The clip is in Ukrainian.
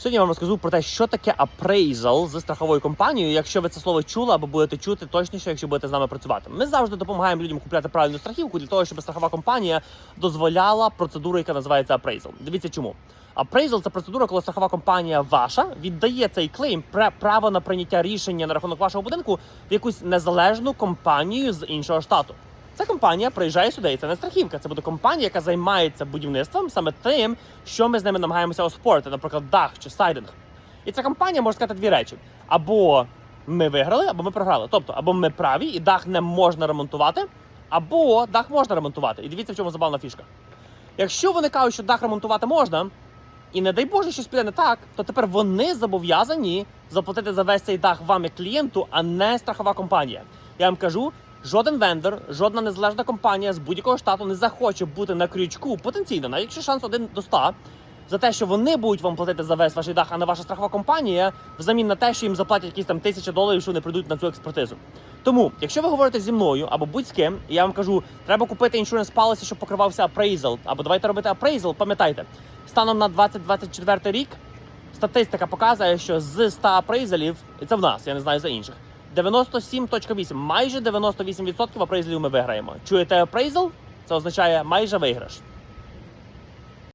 Сьогодні я вам розкажу про те, що таке appraisal з страховою компанією. Якщо ви це слово чули або будете чути точніше, якщо будете з нами працювати. Ми завжди допомагаємо людям купляти правильну страхівку для того, щоб страхова компанія дозволяла процедуру, яка називається appraisal. Дивіться чому. Appraisal – це процедура, коли страхова компанія ваша віддає цей клейм пра- право на прийняття рішення на рахунок вашого будинку в якусь незалежну компанію з іншого штату. Ця компанія приїжджає сюди, і це не страхівка. Це буде компанія, яка займається будівництвом саме тим, що ми з ними намагаємося оспорити, наприклад, дах чи сайдинг. І ця компанія може сказати дві речі: або ми виграли, або ми програли. Тобто, або ми праві, і дах не можна ремонтувати, або дах можна ремонтувати. І дивіться, в чому забавна фішка. Якщо вони кажуть, що дах ремонтувати можна, і не дай Боже, щось піде не так, то тепер вони зобов'язані заплатити за весь цей дах вам як клієнту, а не страхова компанія. Я вам кажу, жоден вендор, жодна незалежна компанія з будь-якого штату не захоче бути на крючку потенційно, навіть якщо шанс 1 до 100, за те, що вони будуть вам платити за весь ваш дах, а не ваша страхова компанія, взамін на те, що їм заплатять якісь там тисячі доларів, що вони прийдуть на цю експертизу. Тому, якщо ви говорите зі мною або будь з ким, і я вам кажу, треба купити іншуренс policy, щоб покривався appraisal, або давайте робити appraisal, пам'ятайте, станом на 2024 рік статистика показує, що з 100 апрейзалів, і це в нас, я не знаю за інших, 97.8, майже 98% апрейзлів ми виграємо. Чуєте апрейзл? Це означає майже виграш.